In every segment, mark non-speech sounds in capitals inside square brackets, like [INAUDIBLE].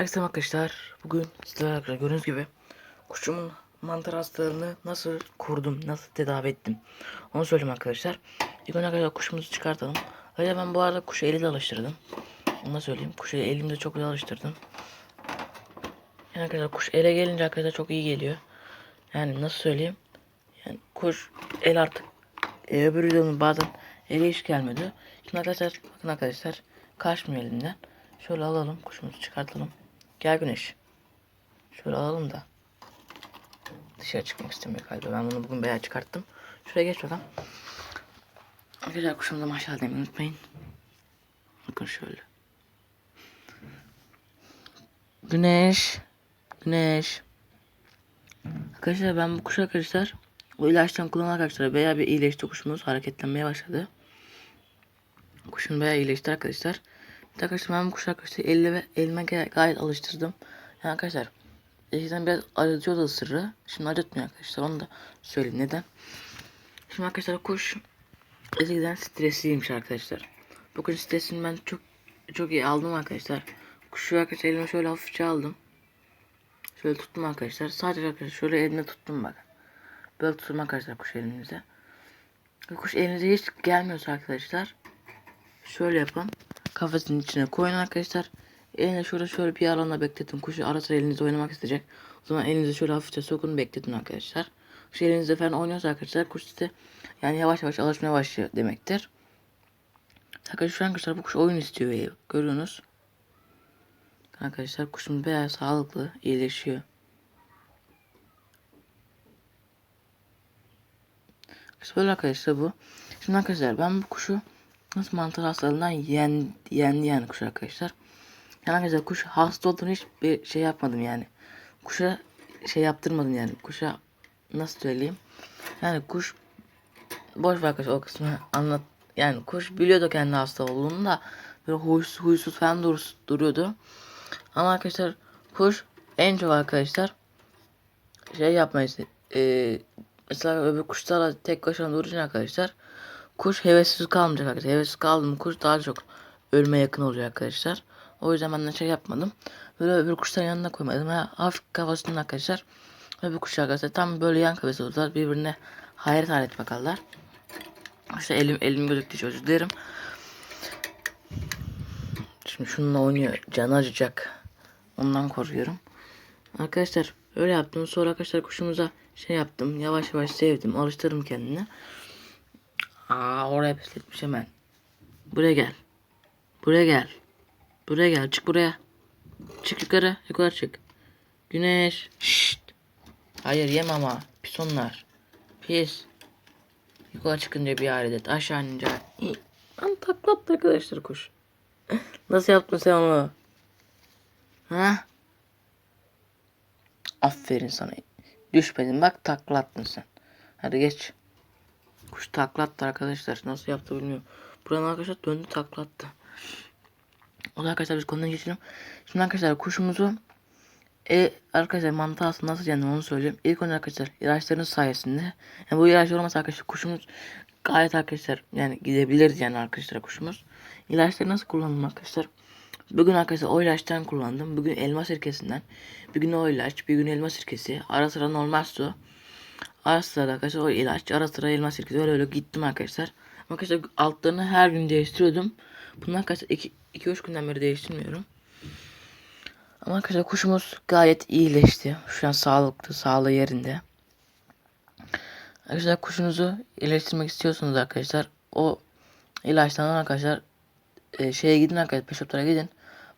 Herkese arkadaşlar. Bugün sizlerle arkadaşlar gördüğünüz gibi kuşumun mantar hastalığını nasıl kurdum, nasıl tedavi ettim. Onu söyleyeyim arkadaşlar. İlk önce arkadaşlar kuşumuzu çıkartalım. Öyle ben bu arada kuşu eliyle alıştırdım. Onu da söyleyeyim. Kuşu elimde çok iyi alıştırdım. Yani arkadaşlar kuş ele gelince arkadaşlar çok iyi geliyor. Yani nasıl söyleyeyim? Yani kuş el artık e, öbür videonun bazen ele hiç gelmedi. Şimdi arkadaşlar bakın arkadaşlar kaçmıyor elimden. Şöyle alalım kuşumuzu çıkartalım. Gel güneş. Şöyle alalım da. Dışarı çıkmak istemiyor galiba. Ben bunu bugün bayağı çıkarttım. Şuraya geç bakalım. Arkadaşlar kuşumuza maşallah demeyi unutmayın. Bakın şöyle. Güneş. Güneş. Arkadaşlar ben bu kuşu arkadaşlar o ilaçtan kullanarak arkadaşlar bayağı bir iyileşti kuşumuz. Hareketlenmeye başladı. Kuşun bayağı iyileşti arkadaşlar. Arkadaşlar ben bu kuşu arkadaşlar elle ve elime gay- gayet alıştırdım. Yani arkadaşlar eskiden biraz acıtıyordu ısırı. Şimdi acıtmıyor arkadaşlar. Onu da söyleyeyim neden. Şimdi arkadaşlar kuş eskiden stresliymiş arkadaşlar. Bugün stresini ben çok çok iyi aldım arkadaşlar. Kuşu arkadaşlar elime şöyle hafifçe aldım. Şöyle tuttum arkadaşlar. Sadece arkadaşlar şöyle elimle tuttum bak. Böyle tuttum arkadaşlar kuş elimizde. Kuş elinize hiç gelmiyorsa arkadaşlar. Şöyle yapın. Kafasının içine koyun arkadaşlar. Eline şöyle şöyle bir alanda bekletin. Kuşu ara sıra elinizde oynamak isteyecek. O zaman elinizi şöyle hafifçe sokun bekletin arkadaşlar. Kuş elinizde falan oynuyorsa arkadaşlar kuş size yani yavaş yavaş alışmaya başlıyor demektir. Arkadaşlar şu an arkadaşlar bu kuş oyun istiyor. Görüyorsunuz. Arkadaşlar kuşumuz bayağı sağlıklı iyileşiyor. Böyle arkadaşlar bu. Şimdi arkadaşlar ben bu kuşu nasıl mantar hastalığından yen, yendi yani kuş arkadaşlar. Yani arkadaşlar kuş hasta olduğunu hiçbir şey yapmadım yani. Kuşa şey yaptırmadım yani. Kuşa nasıl söyleyeyim. Yani kuş boş ver arkadaşlar o kısmı anlat. Yani kuş biliyordu kendi hasta olduğunu da böyle huysuz, huysuz falan dur, duruyordu. Ama arkadaşlar kuş en çok arkadaşlar şey yapmayı e, mesela öbür kuşlarla tek başına durunca arkadaşlar kuş hevessiz kalmayacak arkadaşlar. Hevessiz kaldı mı kuş daha çok ölüme yakın oluyor arkadaşlar. O yüzden ben de şey yapmadım. Böyle öbür kuşların yanına koymadım. Ha, hafif kafasında arkadaşlar. Öbür kuşlar arkadaşlar tam böyle yan kafası oldular. Birbirine hayret hayret bakarlar. İşte elim elim gözüktü özür dilerim. Şimdi şununla oynuyor. Canı acıyacak. Ondan korkuyorum. Arkadaşlar öyle yaptım. Sonra arkadaşlar kuşumuza şey yaptım. Yavaş yavaş sevdim. Alıştırdım kendini. Aa oraya pisletmiş hemen. Buraya gel. Buraya gel. Buraya gel. Çık buraya. Çık yukarı. Yukarı çık. Güneş. Şşt. Hayır yem ama. Pis onlar. Pis. Yukarı çıkın diye bir alet. Aşağı inince. Lan taklattı arkadaşlar kuş. [LAUGHS] Nasıl yaptın sen onu? Ha? Aferin sana. Düşmedin bak taklattın sen. Hadi geç. Kuş taklattı arkadaşlar. Nasıl yaptı bilmiyorum. Buranın arkadaşlar döndü taklattı. O da arkadaşlar biz konudan geçelim. Şimdi arkadaşlar kuşumuzu e, arkadaşlar mantığı aslında nasıl yendim onu söyleyeyim. İlk önce arkadaşlar ilaçlarınız sayesinde. Yani bu ilaçlar olmasa arkadaşlar kuşumuz gayet arkadaşlar yani gidebilirdi yani arkadaşlar kuşumuz. İlaçları nasıl kullandım arkadaşlar? Bugün arkadaşlar o ilaçtan kullandım. Bugün elma sirkesinden. Bir gün o ilaç, bir gün elma sirkesi. Ara sıra normal su. Ara sıra arkadaşlar o ilaç, ara sıra elma sirkesi. Öyle öyle gittim arkadaşlar. Arkadaşlar altlarını her gün değiştiriyordum. Bunu arkadaşlar 2-3 günden beri değiştirmiyorum. Ama arkadaşlar kuşumuz gayet iyileşti. Şu an sağlıklı, sağlığı yerinde. Arkadaşlar kuşunuzu iyileştirmek istiyorsanız arkadaşlar o ilaçtan arkadaşlar e, şeye gidin arkadaşlar peşoplara gidin.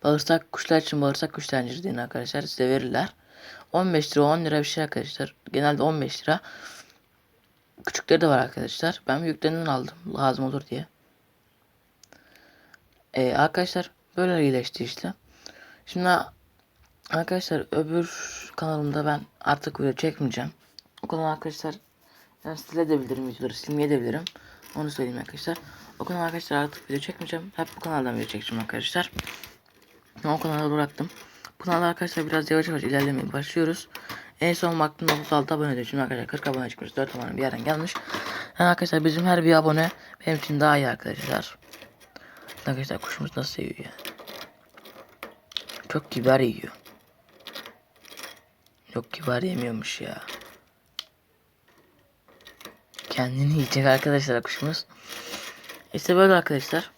Bağırsak kuşlar için bağırsak kuş zinciri arkadaşlar size verirler. 15 lira 10 lira bir şey arkadaşlar. Genelde 15 lira. Küçükleri de var arkadaşlar. Ben büyüklerinden aldım lazım olur diye. Ee, arkadaşlar böyle iyileşti işte. Şimdi arkadaşlar öbür kanalımda ben artık video çekmeyeceğim. O kanal arkadaşlar yani silebilirim videoları silmeyebilirim. Onu söyleyeyim arkadaşlar. O kanal arkadaşlar artık video çekmeyeceğim. Hep bu kanaldan video çekeceğim arkadaşlar. O kanalı bıraktım. Kanalda arkadaşlar biraz yavaş yavaş ilerlemeye başlıyoruz. En son baktığımda 36 abone de şimdi arkadaşlar 40 abone çıkmış. 4 abone bir yerden gelmiş. Yani arkadaşlar bizim her bir abone benim için daha iyi arkadaşlar. Arkadaşlar kuşumuz nasıl yiyor ya. Çok kibar yiyor. Yok kibar yemiyormuş ya. Kendini yiyecek arkadaşlar kuşumuz. İşte böyle arkadaşlar.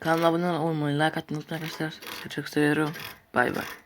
Kanalıma abone olmayı, like atmayı unutmayın arkadaşlar. Çok seviyorum. Bay bay.